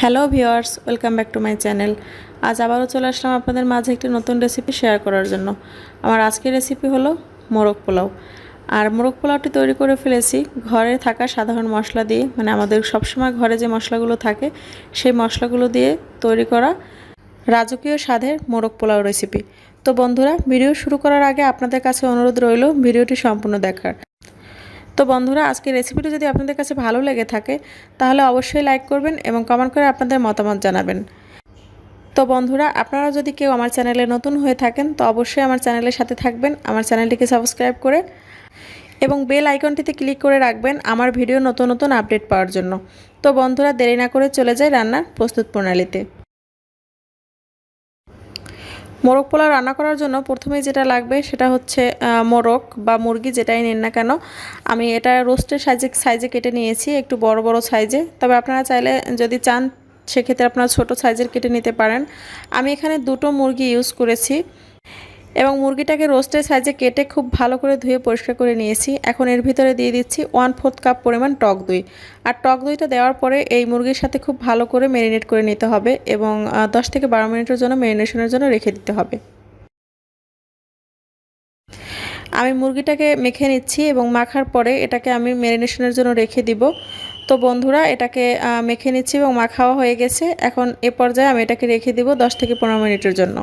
Hello viewers welcome back to my channel. আজ আবারও চলে আসলাম আপনাদের মাঝে একটি নতুন রেসিপি শেয়ার করার জন্য। আমার আজকের রেসিপি হলো মোরগ পোলাও। আর মোরগ পোলাওটি তৈরি করে ফেলেছি। ঘরে থাকা সাধারণ মশলা দিয়ে মানে আমাদের সবসময় ঘরে যে মশলাগুলো থাকে, সেই মশলাগুলো দিয়ে তৈরি করা রাজকীয় স্বাদের মোরগ পোলাও রেসিপি তো বন্ধুরা, ভিডিও শুরু করার আগে আপনাদের কাছে অনুরোধ রইল, ভিডিওটি সম্পূর্ণ দেখার। তো বন্ধুরা আজকে রেসিপিটি যদি আপনাদের কাছে ভালো লেগে থাকে, তাহলে অবশ্যই লাইক করবেন এবং কমেন্ট করে আপনাদের মতামত জানাবেন। তো বন্ধুরা, আপনারা যদি কেউ আমার চ্যানেলে নতুন হয়ে থাকেন, তো অবশ্যই আমার চ্যানেলের সাথে থাকবেন, আমার চ্যানেলটিকে সাবস্ক্রাইব করে এবং বেল আইকনটিতে ক্লিক করে রাখবেন আমার ভিডিও নতুন নতুন আপডেট পাওয়ার জন্য। তো বন্ধুরা, দেরি না করে চলে যায় রান্নার প্রস্তুত প্রণালীতে। মোরগ পোলাও রান্না করার জন্য প্রথমে যেটা লাগবে সেটা হচ্ছে মোরগ বা মুরগি যেটাই নিন না কেন। আমি এটা রোস্টের সাইজে সাইজে কেটে নিয়েছি, একটু বড় বড় সাইজে। তবে আপনারা চাইলে যদি চান, সেক্ষেত্রে আপনারা ছোট সাইজের কেটে নিতে পারেন। আমি এখানে দুটো মুরগি ইউজ করেছি। এবং মুরগিটাকে রোস্টের সাইজে কেটে খুব ভালো করে ধুয়ে পরিষ্কার করে নিয়েছি। এখন এর ভিতরে দিয়ে দিচ্ছি ওয়ান ফোর্থ কাপ পরিমাণ টক দই। আর টক দইটা দেওয়ার পরে এই মুরগির সাথে খুব ভালো করে ম্যারিনেট করে নিতে হবে এবং দশ থেকে বারো মিনিটের জন্য ম্যারিনেশনের জন্য রেখে দিতে হবে। আমি মুরগিটাকে মেখে নিচ্ছি এবং মাখার পরে এটাকে আমি ম্যারিনেশনের জন্য রেখে দিব। তো বন্ধুরা, এটাকে মেখে নিচ্ছি এবং মাখাও হয়ে গেছে। এখন এ পর্যায়ে আমি এটাকে রেখে দিব দশ থেকে পনেরো মিনিটের জন্য।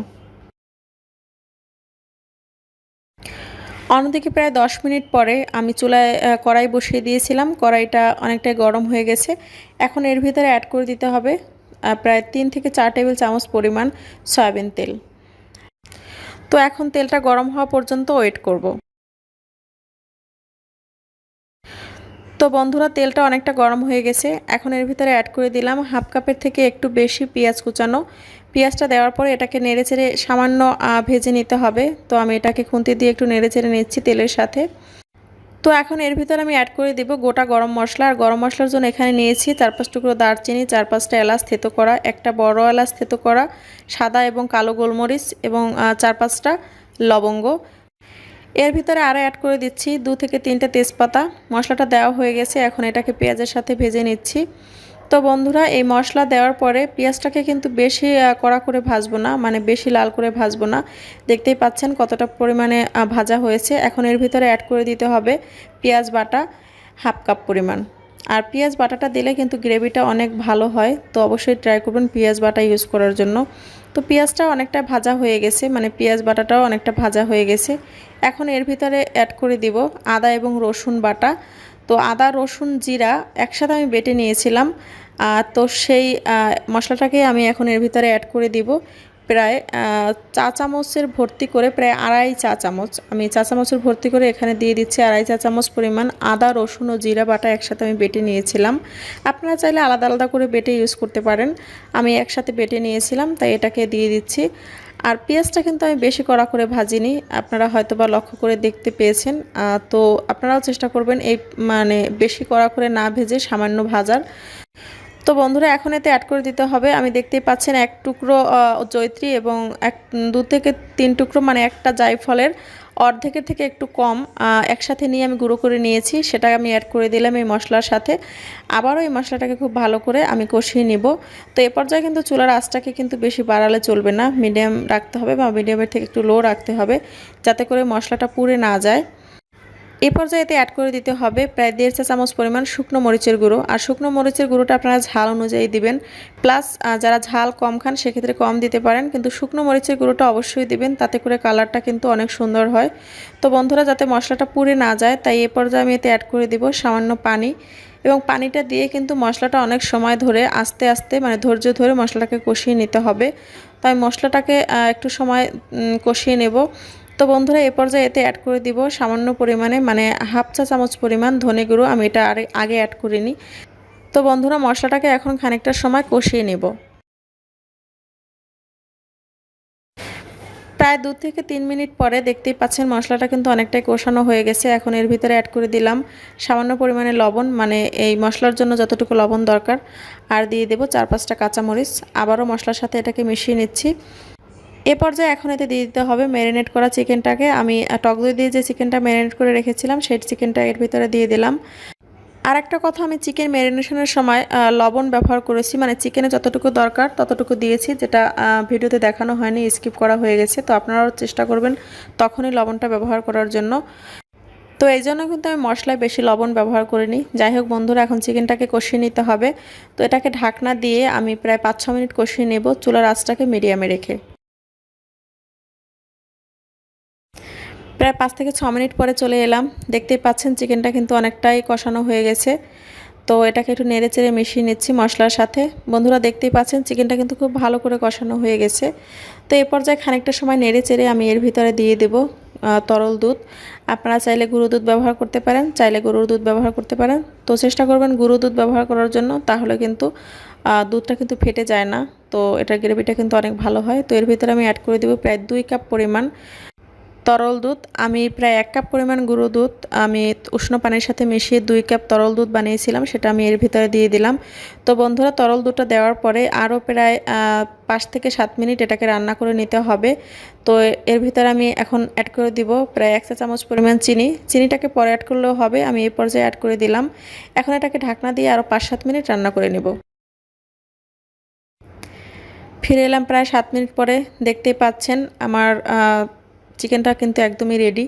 অন্যদিকে প্রায় দশ মিনিট পরে আমি চুলায় কড়াই বসিয়ে দিয়েছিলাম। কড়াইটা অনেকটাই গরম হয়ে গেছে। এখন এর ভিতরে অ্যাড করে দিতে হবে প্রায় তিন থেকে চার টেবিল চামচ পরিমাণ সয়াবিন তেল। তো এখন তেলটা গরম হওয়া পর্যন্ত ওয়েট করব। তো বন্ধুরা, তেলটা অনেকটা গরম হয়ে গেছে। এখন এর ভিতরে অ্যাড করে দিলাম হাফ কাপের থেকে একটু বেশি পেঁয়াজ কুচানো। পেঁয়াজটা দেওয়ার পরে এটাকে নেড়ে চেড়ে সামান্য ভেজে নিতে হবে। তো আমি এটাকে খুন্তি দিয়ে একটু নেড়ে চেড়ে নিচ্ছি তেলের সাথে। তো এখন এর ভিতরে আমি অ্যাড করে দিব গোটা গরম মশলা। আর গরম মশলার জন্য এখানে নিয়েছি চার পাঁচ টুকরো দারচিনি, চার পাঁচটা এলাচ থেতো করা, একটা বড় এলাচ থেতো করা, সাদা এবং কালো গোলমরিচ এবং চার পাঁচটা লবঙ্গ। এর ভিতরে আরও অ্যাড করে দিচ্ছি দু থেকে তিনটে তেজপাতা। মশলাটা দেওয়া হয়ে গেছে, এখন এটাকে পেঁয়াজের সাথে ভেজে নিচ্ছি। তো বন্ধুরা, এই মশলা দেওয়ার পরে পেঁয়াজটাকে কিন্তু বেশি কড়া করে ভাজবো না মানে বেশি লাল করে ভাজবো না। দেখতেই পাচ্ছেন কতটা পরিমাণে ভাজা হয়েছে। এখন এর ভিতরে অ্যাড করে দিতে হবে পেঁয়াজ বাটা হাফ কাপ পরিমাণ। আর পেঁয়াজ বাটাটা দিলে কিন্তু গ্রেভিটা অনেক ভালো হয়, তো অবশ্যই ট্রাই করবেন পেঁয়াজ বাটা ইউজ করার জন্য। তো পেঁয়াজটা অনেকটা ভাজা হয়ে গেছে মানে পেঁয়াজ বাটাটাও অনেকটা ভাজা হয়ে গেছে। এখন এর ভিতরে অ্যাড করে দিব আদা এবং রসুন বাটা। তো আদা, রসুন, জিরা একসাথে আমি বেটে নিয়েছিলাম। তো সেই মশলাটাকে আমি এখন এর ভিতরে অ্যাড করে দিব। প্রায় চা চামচের ভর্তি করে প্রায় আড়াই চা চামচ। আমি চা চামচের ভর্তি করে এখানে দিয়ে দিচ্ছি আড়াই চা চামচ পরিমাণ আদা, রসুন ও জিরা বাটা একসাথে আমি বেটে নিয়েছিলাম। আপনারা চাইলে আলাদা আলাদা করে বেটে ইউজ করতে পারেন। আমি একসাথে বেটে নিয়েছিলাম, তাই এটাকে দিয়ে দিচ্ছি। আর পেঁয়াজটা কিন্তু আমি বেশি কড়া করে ভাজিনি, আপনারা হয়তো বা লক্ষ্য করে দেখতে পেয়েছেন। তো আপনারাও চেষ্টা করবেন এই মানে বেশি কড়া করে না ভেজে সামান্য ভাজার। তো বন্ধুরা, এখন এতে অ্যাড করে দিতে হবে। আমি দেখতেই পাচ্ছেন এক টুকরো জৈত্রী এবং এক, দু থেকে তিন টুকরো মানে একটা জায়ফলের অর্ধেকের থেকে একটু কম একসাথে নিয়ে আমি গুঁড়ো করে নিয়েছি, সেটা আমি অ্যাড করে দিলাম এই মশলার সাথে। আবারও এই মশলাটাকে খুব ভালো করে আমি কষিয়ে নিব। তো এ পর্যায়ে কিন্তু চুলার আঁচটাকে কিন্তু বেশি বাড়ালে চলবে না। মিডিয়াম রাখতে হবে বা মিডিয়ামের থেকে একটু লো রাখতে হবে, যাতে করে মশলাটা পুড়ে না যায়। এই পর্যায়ে এতে অ্যাড করে দিতে হবে প্রায় দেড় চা চামচ পরিমাণ শুকনো মরিচের গুঁড়ো। আর শুকনো মরিচের গুঁড়োটা আপনারা ঝাল অনুযায়ী দিবেন। প্লাস যারা ঝাল কম খান, সেক্ষেত্রে কম দিতে পারেন। কিন্তু শুকনো মরিচের গুঁড়োটা অবশ্যই দিবেন, তাতে করে কালারটা কিন্তু অনেক সুন্দর হয়। তো বন্ধুরা, যাতে মশলাটা পুড়ে না যায়, তাই এ পর্যায়ে আমি এতে অ্যাড করে দিব সামান্য পানি। এবং পানিটা দিয়ে কিন্তু মশলাটা অনেক সময় ধরে আস্তে আস্তে মানে ধৈর্য ধরে মশলাটাকে কষিয়ে নিতে হবে। তাই মশলাটাকে একটু সময় কষিয়ে নেব। তো বন্ধুরা, এ পর্যায়ে এতে অ্যাড করে দিব সামান্য পরিমাণে মানে হাফ চা চামচ পরিমাণ ধনে গুঁড়ো। আমি এটা আরে আগে অ্যাড করিনি। তো বন্ধুরা, মশলাটাকে এখন খানিকটা সময় কষিয়ে নেব। প্রায় দু থেকে তিন মিনিট পরে দেখতেই পাচ্ছেন মশলাটা কিন্তু অনেকটাই কষানো হয়ে গেছে। এখন এর ভিতরে অ্যাড করে দিলাম সামান্য পরিমাণে লবণ মানে এই মশলার জন্য যতটুকু লবণ দরকার। আর দিয়ে দেবো চার পাঁচটা কাঁচামরিচ। আবারও মশলার সাথে এটাকে মিশিয়ে নিচ্ছি। এ পর্যায়ে এখন এতে দিয়ে দিতে হবে ম্যারিনেট করা চিকেনটাকে। আমি টক দই দিয়ে যে চিকেনটা ম্যারিনেট করে রেখেছিলাম, সেই চিকেনটা এর ভিতরে দিয়ে দিলাম। আর একটা কথা, আমি চিকেন ম্যারিনেশনের সময় লবণ ব্যবহার করেছি। মানে চিকেনে যতটুকু দরকার ততটুকু দিয়েছি। যেটা ভিডিওতে দেখানো হয়নি, স্কিপ করা হয়ে গেছে। তো আপনারাও চেষ্টা করবেন তখনই লবণটা ব্যবহার করার জন্য। তো এই জন্য কিন্তু আমি মশলায় বেশি লবণ ব্যবহার করিনি। যাই হোক বন্ধুরা, এখন চিকেনটাকে কষিয়ে নিতে হবে। তো এটাকে ঢাকনা দিয়ে আমি প্রায় পাঁচ ছ মিনিট কষিয়ে নেব চুলার আঁচটাকে মিডিয়ামে রেখে। প্রায় পাঁচ থেকে ছ মিনিট পরে চলে এলাম। দেখতেই পাচ্ছেন চিকেনটা কিন্তু অনেকটাই কষানো হয়ে গেছে। তো এটাকে একটু নেড়ে চেড়ে মিশিয়ে নিচ্ছি মশলার সাথে। বন্ধুরা দেখতেই পাচ্ছেন চিকেনটা কিন্তু খুব ভালো করে কষানো হয়ে গেছে। তো এই পর্যায়ে খানিকটা সময় নেড়ে চেড়ে আমি এর ভিতরে দিয়ে দেব তরল দুধ। আপনারা চাইলে গুঁড়ো দুধ ব্যবহার করতে পারেন, চাইলে গরুর দুধ ব্যবহার করতে পারেন। তো চেষ্টা করবেন গুঁড়ো দুধ ব্যবহার করার জন্য, তাহলে কিন্তু দুধটা কিন্তু ফেটে যায় না। তো এটার গ্রেভিটা কিন্তু অনেক ভালো হয়। তো এর ভিতরে আমি অ্যাড করে দেবো প্রায় দুই কাপ পরিমাণ তরল দুধ, আমি প্রায় এক কাপ পরিমাণ গুঁড়ো দুধ, আমি উষ্ণ পানির সাথে মিশিয়ে দুই কাপ তরল দুধ বানিয়েছিলাম, সেটা আমি এর ভিতরে দিয়ে দিলাম। তো বন্ধুরা, তরল দুধটা দেওয়ার পরে আরও প্রায় পাঁচ থেকে সাত মিনিট এটাকে রান্না করে নিতে হবে। তো এর ভিতরে আমি এখন অ্যাড করে দিব প্রায় এক চা চামচ পরিমাণ চিনি। চিনিটাকে পরে অ্যাড করলেও হবে, আমি এই পর্যায়ে অ্যাড করে দিলাম। এখন এটাকে ঢাকনা দিয়ে আরও পাঁচ সাত মিনিট রান্না করে নেব। ফিরে এলাম প্রায় সাত মিনিট পরে। দেখতেই পাচ্ছেন, আমার চিকেনটা কিন্তু একদমই রেডি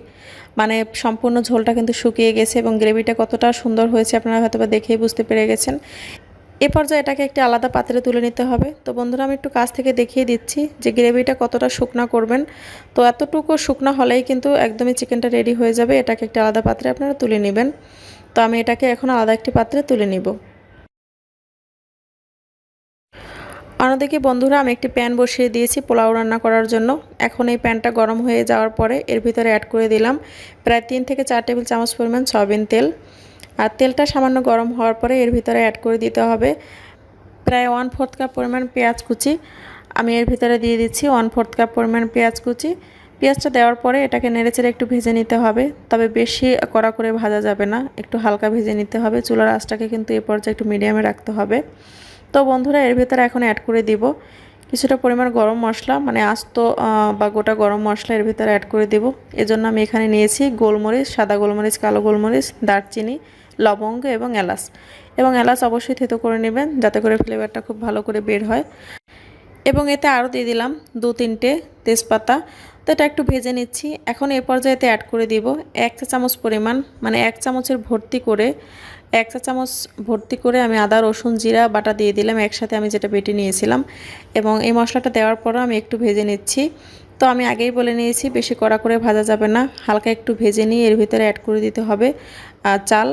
মানে সম্পূর্ণ ঝোলটা কিন্তু শুকিয়ে গেছে এবং গ্রেভিটা কতটা সুন্দর হয়েছে আপনারা হয়তো বা দেখেই বুঝতে পেরে গেছেন। এ পর্যায়ে এটাকে একটি আলাদা পাত্রে তুলে নিতে হবে। তো বন্ধুরা, আমি একটু কাছ থেকে দেখিয়ে দিচ্ছি যে গ্রেভিটা কতটা শুকনা করবেন। তো এতটুকু শুকনো হলেই কিন্তু একদমই চিকেনটা রেডি হয়ে যাবে। এটাকে একটি আলাদা পাত্রে আপনারা তুলে নেবেন। তো আমি এটাকে এখন আলাদা একটি পাত্রে তুলে নিব। অন্যদিকে বন্ধুরা, আমি একটি প্যান বসিয়ে দিয়েছি পোলাও রান্না করার জন্য। এখন এই প্যানটা গরম হয়ে যাওয়ার পরে এর ভিতরে অ্যাড করে দিলাম প্রায় তিন থেকে চার টেবিল চামচ পরিমাণ সয়াবিন তেল। আর তেলটা সামান্য গরম হওয়ার পরে এর ভিতরে অ্যাড করে দিতে হবে প্রায় ওয়ান ফোর্থ কাপ পরিমাণ পেঁয়াজ কুচি। আমি এর ভিতরে দিয়ে দিচ্ছি ওয়ান ফোর্থ কাপ পরিমাণ পেঁয়াজ কুচি। পেঁয়াজটা দেওয়ার পরে এটাকে নেড়েচেড়ে একটু ভেজে নিতে হবে, তবে বেশি কড়া করে ভাজা যাবে না, একটু হালকা ভেজে নিতে হবে। চুলার আঁচটাকে কিন্তু এ পর্যায়ে একটু মিডিয়ামে রাখতে হবে। তো বন্ধুরা, এর ভেতরে এখন অ্যাড করে দিব। কিছুটা পরিমাণ গরম মশলা মানে আস্ত বা গোটা গরম মশলা এর ভিতরে অ্যাড করে দেব। এজন্য আমি এখানে নিয়েছি গোলমরিচ, সাদা গোলমরিচ, কালো গোলমরিচ, দারচিনি, লবঙ্গ এবং এলাচ। এবং এলাচ অবশ্যই থেতো করে নেবেন, যাতে করে ফ্লেভারটা খুব ভালো করে বের হয়। এবং এতে আরও দিয়ে দিলাম দু তিনটে তেজপাতা। তো এটা একটু ভেজে নিচ্ছি। এখন এ পর্যায়েতে অ্যাড করে দিব এক চামচ পরিমাণ মানে এক চামচের ভর্তি করে এক চা চামচ ভর্তি করে আমি আদা, রসুন, জিরা, বাটা দিয়ে দিলাম। একসাথে আমি যেটা বেটে নিয়েছিলাম এবং এই মশলাটা দেওয়ার পরও আমি একটু ভেজে নিচ্ছি। তো আমি আগেই বলে নিয়েছি, বেশি কড়া করে ভাজা যাবে না। হালকা একটু ভেজে নিয়ে এর ভিতরে অ্যাড করে দিতে হবে। চাল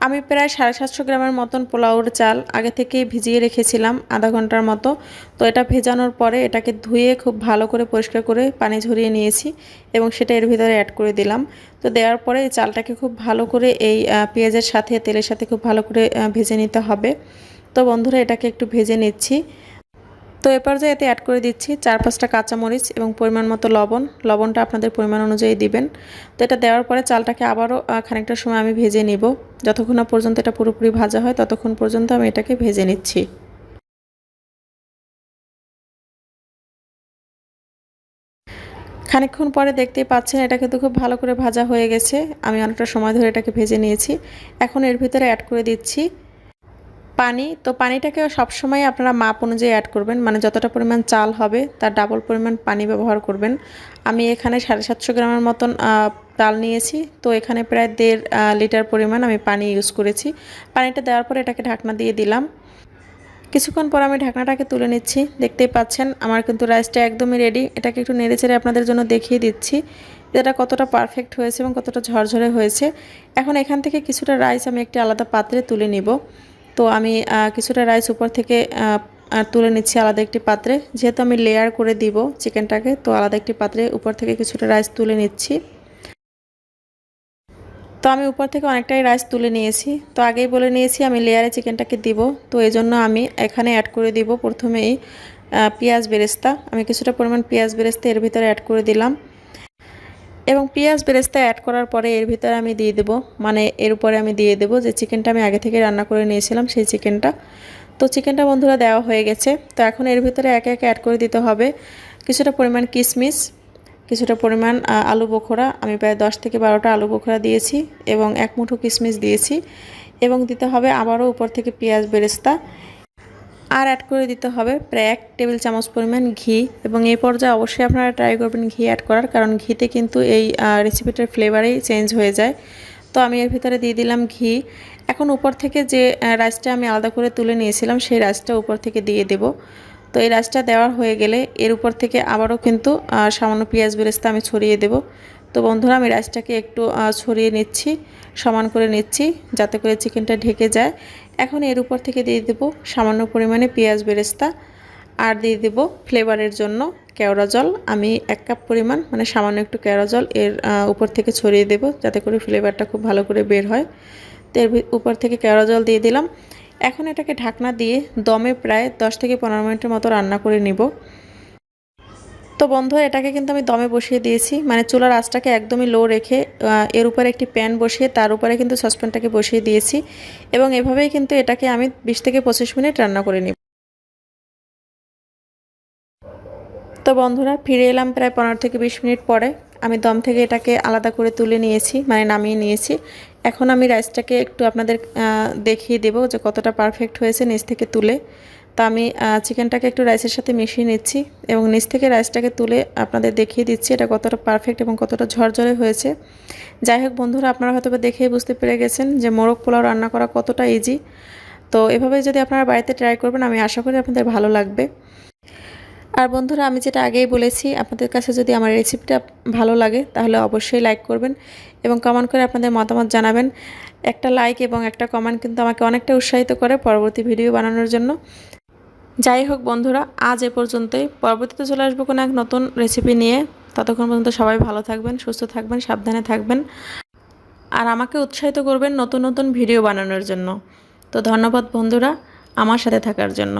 আমি প্রায় সাড়ে সাতশো গ্রামের মতন পোলাওর চাল আগে থেকেই ভিজিয়ে রেখেছিলাম আধা ঘণ্টার মতো। তো এটা ভেজানোর পরে এটাকে ধুয়ে খুব ভালো করে পরিষ্কার করে পানি ঝরিয়ে নিয়েছি এবং সেটা এর ভিতরে অ্যাড করে দিলাম। তো দেওয়ার পরে এই চালটাকে খুব ভালো করে এই পেঁয়াজের সাথে তেলের সাথে খুব ভালো করে ভেজে নিতে হবে। তো বন্ধুরা এটাকে একটু ভেজে নিচ্ছি। তো এ পর্যায়ে এতে অ্যাড করে দিচ্ছি চার, পাঁচটা কাঁচামরিচ এবং পরিমাণ মতো লবণ। লবণটা আপনাদের পরিমাণ অনুযায়ী দিবেন। তো এটা দেওয়ার পরে চালটাকে আবারও খানিকটা সময় আমি ভেজে নিব। যতক্ষণ না পর্যন্ত এটা পুরোপুরি ভাজা হয়, ততক্ষণ পর্যন্ত আমি এটাকে ভেজে নিচ্ছি। খানিকক্ষণ পরে দেখতেই পাচ্ছেন এটা কিন্তু খুব ভালো করে ভাজা হয়ে গেছে। আমি অনেকটা সময় ধরে এটাকে ভেজে নিয়েছি। এখন এর ভিতরে অ্যাড করে দিচ্ছি পানি, তো পানিটাকে সবসময় আপনারা মাপ অনুযায়ী অ্যাড করবেন। মানে যতটা পরিমাণ চাল হবে, তার ডাবল পরিমাণ পানি ব্যবহার করবেন। আমি এখানে সাড়ে সাতশো গ্রামের মতন চাল নিয়েছি। তো এখানে প্রায় দেড় লিটার পরিমাণ আমি পানি ইউজ করেছি। পানিটা দেওয়ার পরে এটাকে ঢাকনা দিয়ে দিলাম। কিছুক্ষণ পর আমি ঢাকনাটাকে তুলে নিচ্ছি। দেখতেই পাচ্ছেন, আমার কিন্তু রাইসটা একদমই রেডি এটাকে একটু নেড়ে চেড়ে আপনাদের জন্য দেখিয়ে দিচ্ছি। এটা কতটা পারফেক্ট হয়েছে এবং কতটা ঝরঝরে হয়েছে। এখন এখান থেকে কিছুটা রাইস আমি একটি আলাদা পাত্রে তুলে নিব। তো আমি কিছুটা রাইস উপর থেকে তুলে নিচ্ছি আলাদা একটি পাত্রে। যেহেতু আমি লেয়ার করে দিব চিকেনটাকে তো আলাদা একটি পাত্রে উপর থেকে কিছুটা রাইস তুলে নিচ্ছি। তো আমি উপর থেকে অনেকটাই রাইস তুলে নিয়েছি। তো আগেই বলে নিয়েছি, আমি লেয়ারে চিকেনটাকে দিব। তো এই জন্য আমি এখানে অ্যাড করে দিব প্রথমেই পেঁয়াজ বেরেস্তা। আমি কিছুটা পরিমাণ পেঁয়াজ বেরেস্তা এর ভিতরে অ্যাড করে দিলাম। এবং পেঁয়াজ বেরেস্তা অ্যাড করার পরে এর ভিতরে আমি দিয়ে দেবো মানে এর উপরে আমি দিয়ে দেবো যে চিকেনটা আমি আগে থেকে রান্না করে নিয়েছিলাম সেই চিকেনটা তো চিকেনটা বন্ধুরা দেওয়া হয়ে গেছে। তো এখন এর ভিতরে একে একে অ্যাড করে দিতে হবে। কিছুটা পরিমাণ কিশমিশ, কিছুটা পরিমাণ আলু বোখরা আমি প্রায় দশ থেকে বারোটা আলু বোখরা দিয়েছি এবং এক মুঠো কিশমিশ দিয়েছি। এবং দিতে হবে আবারও উপর থেকে পেঁয়াজ বেরেস্তা। আর অ্যাড করে দিতে হবে প্রায় এক টেবিল চামচ পরিমাণ ঘি এবং এই পর্যায়ে অবশ্যই আপনারা ট্রাই করবেন ঘি অ্যাড করার, কারণ ঘিতে কিন্তু এই রেসিপিটার ফ্লেভারেই চেঞ্জ হয়ে যায়। তো আমি এর ভিতরে দিয়ে দিলাম ঘি। এখন উপর থেকে যে রাইসটা আমি আলাদা করে তুলে নিয়েছিলাম, সেই রাইসটা উপর থেকে দিয়ে দেব। তো এই রাইসটা দেওয়া হয়ে গেলে এর উপর থেকে আবারও কিন্তু সামান্য পেঁয়াজ বেরেস্তা আমি ছড়িয়ে দেব। তো বন্ধুরা, আমি রাইসটাকে একটু ছড়িয়ে নিচ্ছি, সমান করে নিচ্ছি, যাতে করে চিকেনটা ঢেকে যায়। এখন এর উপর থেকে দিয়ে দেব সামান্য পরিমাণে পেঁয়াজ বেরেস্তা আর দিয়ে দেব ফ্লেভারের জন্য কেওড়া জল। আমি এক কাপ পরিমাণ মানে সামান্য একটু কেওড়া জল এর উপর থেকে ছড়িয়ে দেব যাতে করে ফ্লেভারটা খুব ভালো করে বের হয়। তো এর উপর থেকে কেওড়া জল দিয়ে দিলাম। এখন এটাকে ঢাকনা দিয়ে দমে প্রায় 10 থেকে পনেরো মিনিটের মতো রান্না করে নিব। তো বন্ধু, এটাকে কিন্তু আমি দমে বসিয়ে দিয়েছি। মানে চুলার আঁচটাকে একদমই লো রেখে এর উপরে একটি প্যান বসিয়ে, তার উপরে কিন্তু সসপ্যানটাকে বসিয়ে দিয়েছি। এবং এভাবেই কিন্তু এটাকে আমি বিশ থেকে পঁচিশ মিনিট রান্না করে নিব। তো বন্ধুরা, ফিরে এলাম প্রায় পনেরো থেকে বিশ মিনিট পরে। আমি দম থেকে এটাকে আলাদা করে তুলে নিয়েছি মানে নামিয়ে নিয়েছি। এখন আমি রাইসটাকে একটু আপনাদের দেখিয়ে দেব যে কতটা পারফেক্ট হয়েছে নিচ থেকে তুলে। তা আমি চিকেনটাকে একটু রাইসের সাথে মিশিয়ে নিচ্ছি এবং নিচ থেকে রাইসটাকে তুলে আপনাদের দেখিয়ে দিচ্ছি এটা কতটা পারফেক্ট এবং কতটা ঝরঝরে হয়েছে। যাই হোক বন্ধুরা, আপনারা হয়তো দেখেই বুঝতে পেরে গেছেন যে মোরগ পোলাও রান্না করা কতটা ইজি তো এভাবে যদি আপনারা বাড়িতে ট্রাই করবেন, আমি আশা করি আপনাদের ভালো লাগবে। আর বন্ধুরা, আমি যেটা আগেই বলেছি, আপনাদের কাছে যদি আমার রেসিপিটা ভালো লাগে, তাহলে অবশ্যই লাইক করবেন এবং কমেন্ট করে আপনাদের মতামত জানাবেন। একটা লাইক এবং একটা কমেন্ট কিন্তু আমাকে অনেকটা উৎসাহিত করে পরবর্তী ভিডিও বানানোর জন্য। যাই হোক বন্ধুরা, আজ এ পর্যন্তই। পরবর্তীতে চলে আসব কোনো এক নতুন রেসিপি নিয়ে। ততক্ষণ পর্যন্ত সবাই ভালো থাকবেন, সুস্থ থাকবেন, সাবধানে থাকবেন। আর আমাকে উৎসাহিত করবেন নতুন নতুন ভিডিও বানানোর জন্য। তো ধন্যবাদ বন্ধুরা, আমার সাথে থাকার জন্য।